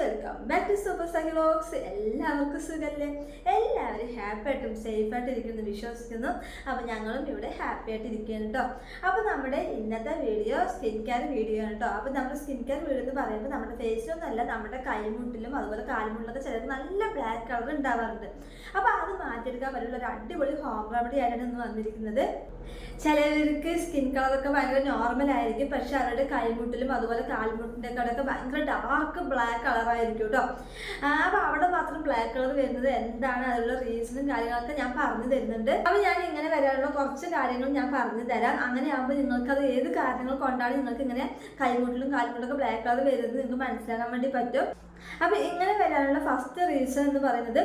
Welcome back to super സഹിലോക്സ് എല്ലാവർക്കും സുഖമല്ലേ എല്ലാവരും ഹാപ്പി ആയിട്ടും സേഫ് ആയിട്ട് ഇരിക്കുന്നു വിശ്വസിക്കുന്നു. അപ്പോൾ ഞങ്ങളും ഇവിടെ ഹാപ്പി ആയിട്ട് ഇരിക്കുകയാണ് കേട്ടോ അപ്പോൾ നമ്മുടെ ഇന്നത്തെ വീഡിയോ സ്കിൻ കെയർ വീഡിയോ ആണ് കേട്ടോ അപ്പോൾ നമ്മുടെ സ്കിൻ കെയർ വീഡിയോ എന്ന് പറയുമ്പോൾ നമ്മുടെ ഫേസിലൊന്നല്ല നമ്മുടെ കൈമുട്ടിലും അതുപോലെ കാൽമുട്ടിലൊക്കെ ചിലർക്ക് നല്ല ബ്ലാക്ക് കളർ ഉണ്ടാവാറുണ്ട് അപ്പോൾ അത് മാറ്റിയെടുക്കാൻ പറ്റുള്ള ഒരു അടിപൊളി ഹോം റെമഡി ആയിട്ടാണ് ഇന്ന് വന്നിരിക്കുന്നത്. ചിലവർക്ക് സ്കിൻ കളറൊക്കെ ഭയങ്കര നോർമൽ ആയിരിക്കും. പക്ഷെ അവരുടെ കൈമുട്ടിലും അതുപോലെ കാൽമുട്ടിന്റെ കടൊക്കെ ഭയങ്കര ഡാർക്ക് ബ്ലാക്ക് കളറായിരിക്കും കേട്ടോ അപ്പോൾ അവിടെ മാത്രം ബ്ലാക്ക് കളർ വരുന്നത് എന്താണ്? അതിനുള്ള റീസണും കാര്യങ്ങളൊക്കെ ഞാൻ പറഞ്ഞു തരുന്നുണ്ട്. അപ്പോൾ ഞാൻ ഇങ്ങനെ വരാനുള്ള കുറച്ച് കാര്യങ്ങൾ ഞാൻ പറഞ്ഞു തരാം. അങ്ങനെ ആകുമ്പോൾ നിങ്ങൾക്ക് അത് ഏത് കാരണങ്ങൾ കൊണ്ടാണ് നിങ്ങൾക്ക് ഇങ്ങനെ കൈമുട്ടിലും കാൽമുട്ടിലൊക്കെ ബ്ലാക്ക് കളർ വരുന്നത് നിങ്ങൾക്ക് മനസ്സിലാക്കാൻ വേണ്ടി പറ്റും. അപ്പോൾ ഇങ്ങനെ വരാനുള്ള ഫസ്റ്റ് റീസൺ എന്ന് പറയുന്നത്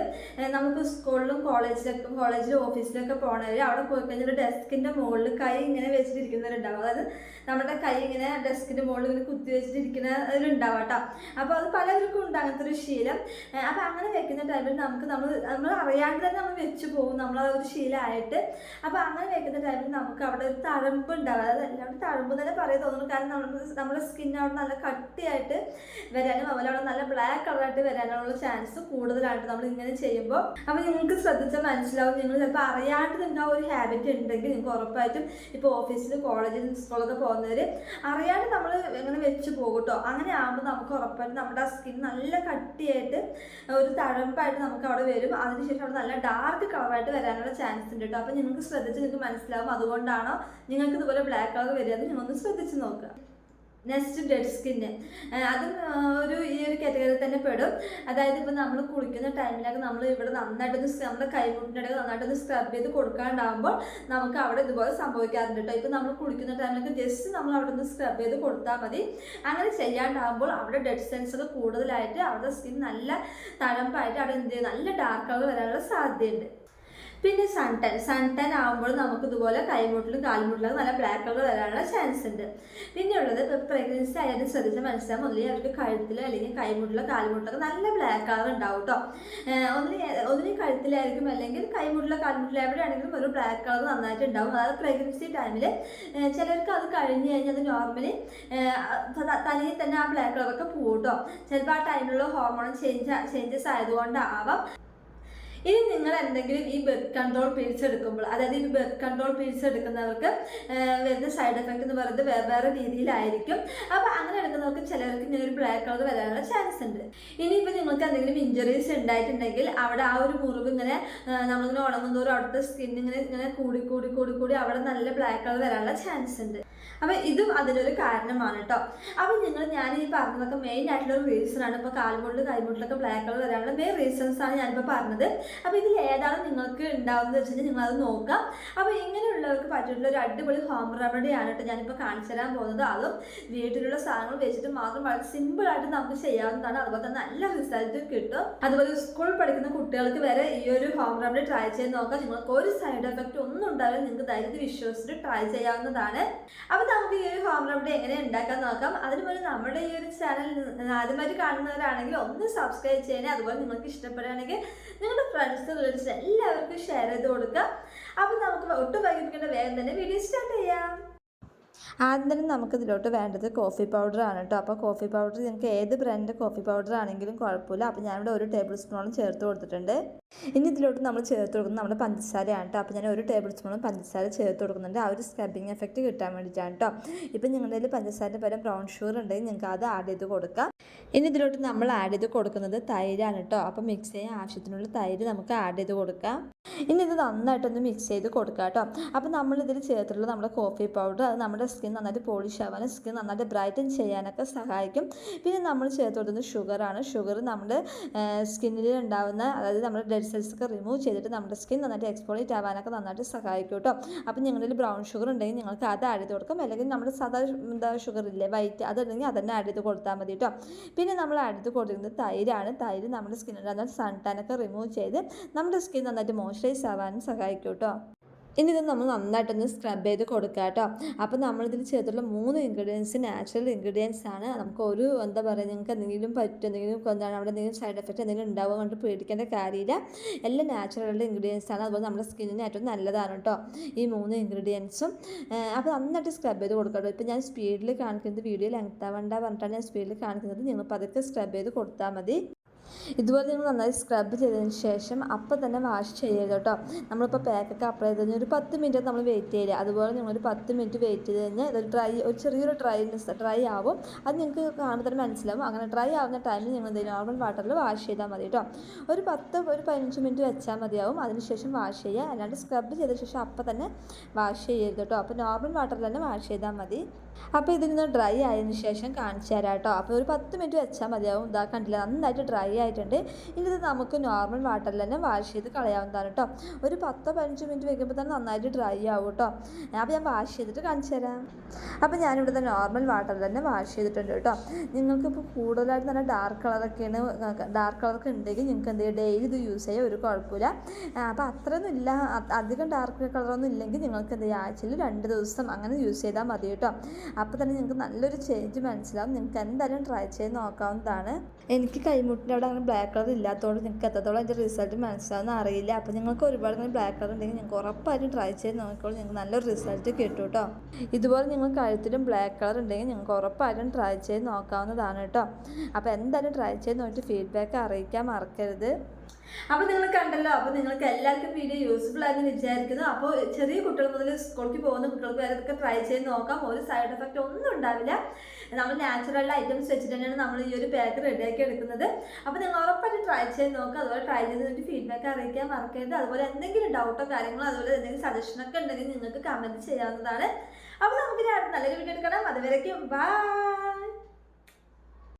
നമുക്ക് സ്കൂളിലും കോളേജിലൊക്കെ കോളേജിലും ഓഫീസിലൊക്കെ പോകണവർ അവിടെ പോയി കഴിഞ്ഞാൽ ഡെസ്കിന്റെ മുകളിൽ കൈ ഇങ്ങനെ വെച്ചിട്ടിരിക്കുന്നവരുണ്ടാവും. അതായത് നമ്മുടെ കൈ ഇങ്ങനെ ഡെസ്കിന്റെ മുകളിൽ ഇങ്ങനെ കുത്തി വെച്ചിട്ടിരിക്കുന്നവരുണ്ടാവും കേട്ടോ. അപ്പോൾ അത് പലർക്കും ഉണ്ട് അങ്ങനത്തെ ഒരു ശീലം. അപ്പോൾ അങ്ങനെ വെക്കുന്ന ടൈമിൽ നമുക്ക് നമ്മൾ നമ്മൾ അറിയാണ്ട് തന്നെ നമ്മൾ വെച്ച് പോകും. നമ്മൾ ഒരു ശീലമായിട്ട്. അപ്പോൾ അങ്ങനെ വെക്കുന്ന ടൈമിൽ നമുക്ക് അവിടെ ഒരു തഴമ്പ് ഉണ്ടാവും. അതായത് എല്ലാവരും തഴമ്പ് തന്നെ പറയാൻ തോന്നുന്നു. കാരണം നമ്മൾ നമ്മുടെ സ്കിൻ നല്ല കട്ടിയായിട്ട് വരാനും അതുപോലെ അവിടെ നല്ല ബ്ലാക്ക് കളറായിട്ട് വരാനുള്ള ചാൻസ് കൂടുതലായിട്ട് നമ്മൾ ഇങ്ങനെ ചെയ്യുമ്പോൾ അപ്പോൾ നിങ്ങൾക്ക് ശ്രദ്ധിച്ചാൽ മനസ്സിലാവും. നിങ്ങൾ ചിലപ്പോൾ അറിയാണ്ട് നിങ്ങൾക്ക് ആ ഒരു ഹാബിറ്റ് ഉണ്ടെങ്കിൽ നിങ്ങൾക്ക് ഉറപ്പായിട്ടും ഇപ്പോൾ ഓഫീസിൽ കോളേജിൽ സ്കൂളൊക്കെ പോകുന്നവർ അറിയാണ്ട് നമ്മൾ ഇങ്ങനെ വെച്ച് പോകും അങ്ങനെ ആകുമ്പോൾ നമുക്ക് ഉറപ്പായിട്ടും നമ്മുടെ ആ സ്കിൻ നല്ല കട്ടിയായിട്ട് ഒരു തഴമ്പായിട്ട് നമുക്ക് അവിടെ വരും. അതിനുശേഷം അവിടെ നല്ല ഡാർക്ക് കളറായിട്ട് വരാനുള്ള ചാൻസ് ഉണ്ട് കേട്ടോ. അപ്പോൾ നിങ്ങൾക്ക് ശ്രദ്ധിച്ച് നിങ്ങൾക്ക് മനസ്സിലാവും. അതുകൊണ്ടാണോ നിങ്ങൾക്ക് ഇതുപോലെ ബ്ലാക്ക് കളർ വരിക എന്ന് നിങ്ങളൊന്ന് ശ്രദ്ധിച്ച് നോക്കുക. നെക്സ്റ്റ് ഡെഡ് സ്കിന്ന് അതും ഒരു ഈ ഒരു കാറ്റഗറിയിൽ തന്നെ പെടും. അതായത് ഇപ്പോൾ നമ്മൾ കുളിക്കുന്ന ടൈമിലൊക്കെ നമ്മൾ ഇവിടെ നന്നായിട്ടൊന്ന് നമ്മുടെ കൈമുട്ടിന്റെ ഇടയിൽ നന്നായിട്ടൊന്ന് സ്ക്രബ് ചെയ്ത് കൊടുക്കാണ്ടാകുമ്പോൾ നമുക്ക് അവിടെ ഇതുപോലെ സംഭവിക്കാറുണ്ട് കേട്ടോ ഇപ്പോൾ നമ്മൾ കുളിക്കുന്ന ടൈമിലൊക്കെ ജസ്റ്റ് നമ്മൾ അവിടെ ഒന്ന് സ്ക്രബ് ചെയ്ത് കൊടുത്താൽ മതി. അങ്ങനെ ചെയ്യാണ്ടാകുമ്പോൾ അവിടെ ഡെഡ് സെൻസ് ഒക്കെ കൂടുതലായിട്ട് അവിടെ സ്കിൻ നല്ല തഴമ്പായിട്ട് അവിടെ എന്ത് ചെയ്യും? നല്ല ഡാർക്ക് വരാനുള്ള സാധ്യതയുണ്ട്. പിന്നെ സൺ ടാൻ സൺ ടാൻ ആകുമ്പോൾ നമുക്ക് ഇതുപോലെ കൈമുട്ടിലും കാൽമുട്ടിലും നല്ല ബ്ലാക്ക് കളർ വരാനുള്ള ചാൻസ് ഉണ്ട്. പിന്നെ ഉള്ളത് പ്രഗ്നൻസി ആയാലും ശ്രദ്ധിച്ച് മനസ്സിലാകും ഒന്നില്ലെങ്കിൽ അവർക്ക് കഴുത്തിലോ അല്ലെങ്കിൽ കൈമുട്ടിലോ കാൽമുട്ടിലൊക്കെ നല്ല ബ്ലാക്ക് ഉണ്ടാവും കേട്ടോ ഒന്നിന് ഒന്നിന് കഴുത്തിലായിരിക്കും അല്ലെങ്കിൽ കൈമുട്ടിലോ കാൽമുട്ടിലോ എവിടെയാണെങ്കിലും ഒരു ബ്ലാക്ക് കളർ നന്നായിട്ട് ഉണ്ടാവും. അതായത് പ്രഗ്നൻസി ടൈമിൽ ചിലർക്ക് അത് കഴിഞ്ഞ് കഴിഞ്ഞാൽ അത് നോർമലി തനിയെ തന്നെ ആ ബ്ലാക്ക് കളറൊക്കെ പോകും കേട്ടോ ചിലപ്പോൾ ആ ടൈമിലുള്ള ഹോർമോൺ ചേഞ്ച് ചേഞ്ചസ് ആയതുകൊണ്ടാവാം. ഇനി നിങ്ങൾ എന്തെങ്കിലും ഈ ബെർത്ത് കൺട്രോൾ പീരീഡ്സ് എടുക്കുമ്പോൾ അതായത് ഈ ബെർത്ത് കൺട്രോൾ പീരീഡ്സ് എടുക്കുന്നവർക്ക് വരുന്ന സൈഡ് എഫക്റ്റ് എന്ന് പറയുന്നത് വേറെ വേറെ രീതിയിലായിരിക്കും. അപ്പോൾ അങ്ങനെ എടുക്കുന്നവർക്ക് ചിലർക്ക് ഇങ്ങനെ ഒരു ബ്ലാക്ക് കളർ വരാനുള്ള ചാൻസ് ഉണ്ട്. ഇനിയിപ്പോൾ നിങ്ങൾക്ക് എന്തെങ്കിലും ഇഞ്ചറീസ് ഉണ്ടായിട്ടുണ്ടെങ്കിൽ അവിടെ ആ ഒരു മുറിവ് ഇങ്ങനെ നമ്മളിങ്ങനെ ഉണങ്ങുന്നതോറും അവിടുത്തെ സ്കിൻ ഇങ്ങനെ ഇങ്ങനെ കൂടി കൂടി കൂടി കൂടി അവിടെ നല്ല ബ്ലാക്ക് കളർ വരാനുള്ള ചാൻസ് ഉണ്ട്. അപ്പോൾ ഇതും അതിനൊരു കാരണമാണ് കേട്ടോ അപ്പോൾ നിങ്ങൾ ഞാൻ ഈ പറഞ്ഞതൊക്കെ മെയിൻ ആയിട്ടുള്ള ഒരു റീസൺ ആണ് ഇപ്പോൾ കാൽമുട്ടിൽ കൈമുട്ടിലൊക്കെ ബ്ലാക്ക് കളർ വരാനുള്ള മെയിൻ റീസൺസ് ആണ് ഞാനിപ്പോൾ പറഞ്ഞത്. അപ്പോൾ ഇതിൽ ഏതാണ് നിങ്ങൾക്ക് ഉണ്ടാവുന്നത് വെച്ച് കഴിഞ്ഞാൽ നിങ്ങളത് നോക്കാം. അപ്പോൾ ഇങ്ങനെയുള്ളവർക്ക് പറ്റിയിട്ടുള്ള ഒരു അടിപൊളി ഹോം റെമഡി ആണ് കേട്ടോ ഞാനിപ്പോൾ കാണിച്ചു തരാൻ പോകുന്നത്. അതും വീട്ടിലുള്ള സാധനങ്ങൾ വെച്ചിട്ട് മാത്രം വളരെ സിമ്പിളായിട്ട് നമുക്ക് ചെയ്യാവുന്നതാണ്. അതുപോലെ തന്നെ നല്ല റിസൾട്ട് കിട്ടും. അതുപോലെ സ്കൂളിൽ പഠിക്കുന്ന കുട്ടികൾക്ക് വരെ ഈ ഒരു ഹോം റെമഡി ട്രൈ ചെയ്ത് നോക്കാം. നിങ്ങൾക്ക് ഒരു സൈഡ് എഫക്റ്റ് ഒന്നും ഉണ്ടാവില്ല നിങ്ങൾക്ക് ധൈര്യത്തിൽ വിശ്വസിച്ചിട്ട് ട്രൈ ചെയ്യാവുന്നതാണ്. അപ്പോൾ നമുക്ക് ഈ ഒരു ഹോം റെമഡി എങ്ങനെ ഉണ്ടാക്കാൻ നോക്കാം. അതിന് മുന്നേ നമ്മുടെ ഈ ഒരു ചാനൽ ആദ്യമായിട്ട് കാണുന്നവരാണെങ്കിൽ ഒന്ന് സബ്സ്ക്രൈബ് ചെയ്യണേ. അതുപോലെ നിങ്ങൾക്ക് ഇഷ്ടപ്പെടുകയാണെങ്കിൽ നിങ്ങളുടെ ഫ്രണ്ട്സ് റിലേറ്റീവ്സ് എല്ലാവർക്കും ഷെയർ ചെയ്ത് കൊടുക്കുക അപ്പോൾ നമുക്ക് ഒട്ടും വൈകിപ്പിക്കേണ്ട വേഗം തന്നെ വീഡിയോ സ്റ്റാർട്ട് ചെയ്യാം. ആദ്യം തന്നെ നമുക്ക് ഇതിലോട്ട് വേണ്ടത് കോഫി പൗഡർ ആണ് കേട്ടോ. അപ്പോൾ കോഫി പൗഡർ നിങ്ങൾക്ക് ഏത് ബ്രാൻഡ് കോഫി പൗഡർ ആണെങ്കിലും കുഴപ്പമില്ല. അപ്പോൾ ഞാനിവിടെ ഒരു ടേബിൾ സ്പൂണോളം ചേർത്ത് കൊടുത്തിട്ടുണ്ട്. ഇനി ഇതിലോട്ട് നമ്മൾ ചേർത്ത് കൊടുക്കുന്നത് നമ്മുടെ പഞ്ചസാരയാണ് കേട്ടോ. അപ്പോൾ ഞാൻ ഒരു ടേബിൾ സ്പൂണും പഞ്ചസാര ചേർത്ത് കൊടുക്കുന്നുണ്ട്. ആ ഒരു സ്ക്രബിങ് എഫക്റ്റ് കിട്ടാൻ വേണ്ടിയിട്ടാണ് കേട്ടോ. ഇപ്പം നിങ്ങളുടെ കയ്യിൽ പഞ്ചസാരന്റെ പകരം ബ്രൗൺ ഷുഗർ ഉണ്ടെങ്കിൽ നിങ്ങൾക്ക് അത് ആഡ് ചെയ്ത് കൊടുക്കാം. ഇനി ഇതിലോട്ട് നമ്മൾ ആഡ് ചെയ്ത് കൊടുക്കുന്നത് തൈരാണ് കേട്ടോ. അപ്പോൾ മിക്സ് ചെയ്യാൻ ആവശ്യത്തിനുള്ള തൈര് നമുക്ക് ആഡ് ചെയ്ത് കൊടുക്കാം. ഇനി ഇത് നന്നായിട്ടൊന്ന് മിക്സ് ചെയ്ത് കൊടുക്കുക കേട്ടോ. അപ്പോൾ നമ്മൾ ഇതിൽ ചേർത്തിട്ടുള്ള നമ്മുടെ കോഫി പൗഡർ അത് നമ്മുടെ സ്കിൻ നന്നായിട്ട് പോളിഷ് ആവാനും സ്കിൻ നന്നായിട്ട് ബ്രൈറ്റൻ ചെയ്യാനൊക്കെ സഹായിക്കും. പിന്നെ നമ്മൾ ചേർത്ത് കൊടുക്കുന്നത് ഷുഗറാണ് ഷുഗർ നമ്മുടെ സ്കിന്നിൽ ഉണ്ടാകുന്ന അതായത് നമ്മുടെ ഡെഡ് സെൽസ് ഒക്കെ റിമൂവ് ചെയ്തിട്ട് നമ്മുടെ സ്കിൻ നന്നായിട്ട് എക്സ്പോളിറ്റ് ആവാനൊക്കെ നന്നായിട്ട് സഹായിക്കും കേട്ടോ അപ്പം നിങ്ങളുടെ ബ്രൗൺ ഷുഗർ ഉണ്ടെങ്കിൽ നിങ്ങൾക്ക് അത് ആഡ് ചെയ്ത് കൊടുക്കാം. അല്ലെങ്കിൽ നമ്മുടെ സാധാ എന്താ ഷുഗർ ഇല്ലേ വൈറ്റ് അതുണ്ടെങ്കിൽ അതന്നെ ആഡ് ചെയ്ത് കൊടുത്താൽ മതി കേട്ടോ പിന്നെ നമ്മൾ ആഡ് ചെയ്ത് കൊടുക്കുന്നത് തൈരാണ്. തൈര് നമ്മുടെ സ്കിന്നിൽ സൺ ടാനൊക്കെ റിമൂവ് ചെയ്ത് നമ്മുടെ സ്കിൻ നന്നായിട്ട് മോയ്സ്ചറൈസ് ആവാനും സഹായിക്കും കേട്ടോ ഇനി ഇത് നമ്മൾ നന്നായിട്ടൊന്ന് സ്ക്രബ് ചെയ്ത് കൊടുക്കുക കേട്ടോ. അപ്പോൾ നമ്മളിതിൽ ചേർത്തുള്ള മൂന്ന് ഇൻഗ്രീഡിയൻസ് നാച്ചുറൽ ഇൻഗ്രീഡിയൻസ് ആണ്. നമുക്ക് ഒരു എന്താ പറയുക നിങ്ങൾക്ക് എന്തെങ്കിലും പറ്റും എന്തെങ്കിലും എന്താണ് അവിടെ എന്തെങ്കിലും സൈഡ് എഫക്റ്റ് എന്തെങ്കിലും ഉണ്ടാവുക കൊണ്ട് പേടിക്കേണ്ട കാര്യമില്ല. എല്ലാം നാച്ചുറൽ ഇൻഗ്രീഡിയൻസ് ആണ്. അതുപോലെ നമ്മുടെ സ്കിന്നിന് ഏറ്റവും നല്ലതാണ് കേട്ടോ ഈ മൂന്ന് ഇൻഗ്രീഡിയൻസും അപ്പോൾ നന്നായിട്ട് സ്ക്രബ് ചെയ്ത് കൊടുക്കുക കേട്ടോ. ഇപ്പോൾ ഞാൻ സ്പീഡിൽ കാണിക്കുന്നത് വീഡിയോ ലെങ്ത് പറഞ്ഞിട്ടാണ് ഞാൻ സ്പീഡിൽ കാണിക്കുന്നത്. നിങ്ങൾ പതുക്കെ സ്ക്രബ് ചെയ്ത് കൊടുത്താൽ മതി. ഇതുപോലെ നിങ്ങൾ നന്നായി സ്ക്രബ് ചെയ്തതിന് ശേഷം അപ്പം തന്നെ വാഷ് ചെയ്യരുത് കേട്ടോ. നമ്മളിപ്പോൾ പാക്കൊക്കെ അപ്ലൈ ചെയ്ത് ഒരു പത്ത് മിനിറ്റ് നമ്മൾ വെയിറ്റ് ചെയ്യില്ല അതുപോലെ നിങ്ങളൊരു പത്ത് മിനിറ്റ് വെയിറ്റ് ചെയ്ത് കഴിഞ്ഞാൽ ഇതൊരു ഡ്രൈ ഒരു ചെറിയൊരു ഡ്രൈനെസ് ഡ്രൈ ആവും. അത് നിങ്ങൾക്ക് കാണുമ്പോൾ തന്നെ മനസ്സിലാവും. അങ്ങനെ ഡ്രൈ ആവുന്ന ടൈമിൽ നിങ്ങൾ എന്തെങ്കിലും നോർമൽ വാട്ടറിൽ വാഷ് ചെയ്താൽ മതി കേട്ടോ. ഒരു പത്ത് ഒരു പതിനഞ്ച് മിനിറ്റ് വെച്ചാൽ മതിയാവും. അതിനുശേഷം വാഷ് ചെയ്യുക. അല്ലാണ്ട് സ്ക്രബ് ചെയ്ത ശേഷം അപ്പം തന്നെ വാഷ് ചെയ്യരുത് കേട്ടോ. അപ്പോൾ നോർമൽ വാട്ടറിൽ തന്നെ വാഷ് ചെയ്താൽ മതി. അപ്പോൾ ഇതിൽ നിന്ന് ഡ്രൈ ആയതിനു ശേഷം കാണിച്ചു തരാം കേട്ടോ. അപ്പോൾ ഒരു പത്ത് മിനിറ്റ് വെച്ചാൽ മതിയാവും. ഇതാ കണ്ടില്ല? നന്നായിട്ട് ഡ്രൈ ആയിട്ടുണ്ട്. ഇനി ഇത് നമുക്ക് നോർമൽ വാട്ടറിൽ തന്നെ വാഷ് ചെയ്ത് കളയാവുന്നതാണ് കേട്ടോ ഒരു പത്തോ പതിനഞ്ച് മിനിറ്റ് വെക്കുമ്പോൾ തന്നെ നന്നായിട്ട് ഡ്രൈ ആവും കേട്ടോ അപ്പോൾ ഞാൻ വാഷ് ചെയ്തിട്ട് കാണിച്ചു തരാം. അപ്പോൾ ഞാനിവിടെ തന്നെ നോർമൽ വാട്ടറിൽ തന്നെ വാഷ് ചെയ്തിട്ടുണ്ട് കേട്ടോ നിങ്ങൾക്കിപ്പോൾ കൂടുതലായിട്ട് നല്ല ഡാർക്ക് കളറൊക്കെയാണ് ഡാർക്ക് കളറൊക്കെ ഉണ്ടെങ്കിൽ നിങ്ങൾക്ക് എന്ത് ചെയ്യുക ഡെയിലി ഇത് യൂസ് ചെയ്യാൻ ഒരു കുഴപ്പമില്ല. അപ്പോൾ അത്രയൊന്നും ഇല്ല. അധികം ഡാർക്ക് കളറൊന്നും ഇല്ലെങ്കിൽ നിങ്ങൾക്ക് എന്ത് ചെയ്യുക ആഴ്ചയിൽ രണ്ട് ദിവസം അങ്ങനെ യൂസ് ചെയ്താൽ മതി കേട്ടോ അപ്പോൾ തന്നെ നിങ്ങൾക്ക് നല്ലൊരു ചേഞ്ച് മനസ്സിലാവും. നിങ്ങൾക്ക് എന്തായാലും ട്രൈ ചെയ്ത് നോക്കാവുന്നതാണ്. എനിക്ക് കൈമുട്ടിന്റെ അവിടെ അങ്ങനെ ബ്ലാക്ക് കളർ ഇല്ലാത്തതുകൊണ്ട് നിങ്ങൾക്ക് എത്രത്തോളം അതിന്റെ റിസൾട്ട് മനസ്സിലാവുന്ന അറിയില്ല. അപ്പോൾ നിങ്ങൾക്ക് ഒരുപാട് നിങ്ങൾ ബ്ലാക്ക് കളർ ഉണ്ടെങ്കിൽ നിങ്ങൾക്ക് ഉറപ്പായിട്ടും ട്രൈ ചെയ്ത് നോക്കിക്കോളൂ. നിങ്ങൾക്ക് നല്ലൊരു റിസൾട്ട് കിട്ടും കേട്ടോ ഇതുപോലെ നിങ്ങൾ കഴുത്തിലും ബ്ലാക്ക് കളർ ഉണ്ടെങ്കിൽ നിങ്ങൾക്ക് ഉറപ്പായിട്ടും ട്രൈ ചെയ്ത് നോക്കാവുന്നതാണ് കേട്ടോ അപ്പോൾ എന്തായാലും ട്രൈ ചെയ്ത് നോക്കിയിട്ട് ഫീഡ്ബാക്ക് അറിയിക്കാൻ മറക്കരുത്. അപ്പോൾ നിങ്ങൾ കണ്ടല്ലോ അപ്പോൾ നിങ്ങൾക്ക് എല്ലാവർക്കും വീഡിയോ യൂസ്ഫുൾ ആയെന്ന് വിചാരിക്കുന്നു. അപ്പോൾ ചെറിയ കുട്ടികൾ മുതൽ സ്കൂളിലേക്ക് പോകുന്ന കുട്ടികൾക്ക് വരെ ഇതൊക്കെ ട്രൈ ചെയ്ത് നോക്കാം. ഒരു സൈഡ് എഫക്റ്റ് ഒന്നും ഉണ്ടാവില്ല. നമ്മൾ നാച്ചുറൽ ഐറ്റംസ് വെച്ചിട്ട് തന്നെയാണ് നമ്മൾ ഈ ഒരു പാക്ക് റെഡിയാക്കി എടുക്കുന്നത്. അപ്പോൾ നിങ്ങൾ ഉറപ്പായിട്ട് ട്രൈ ചെയ്ത് നോക്കുക. അതുപോലെ ട്രൈ ചെയ്ത് ഫീഡ്ബാക്ക് അറിയിക്കാൻ മറക്കരുത്. അതുപോലെ എന്തെങ്കിലും ഡൗട്ടോ കാര്യങ്ങളോ അതുപോലെ എന്തെങ്കിലും സജഷനൊക്കെ ഉണ്ടെങ്കിൽ നിങ്ങൾക്ക് കമന്റ് ചെയ്യാവുന്നതാണ്. അപ്പോൾ നമുക്ക് നല്ലൊരു വീഡിയോ എടുക്കണം. അതുവരേക്കും ബൈ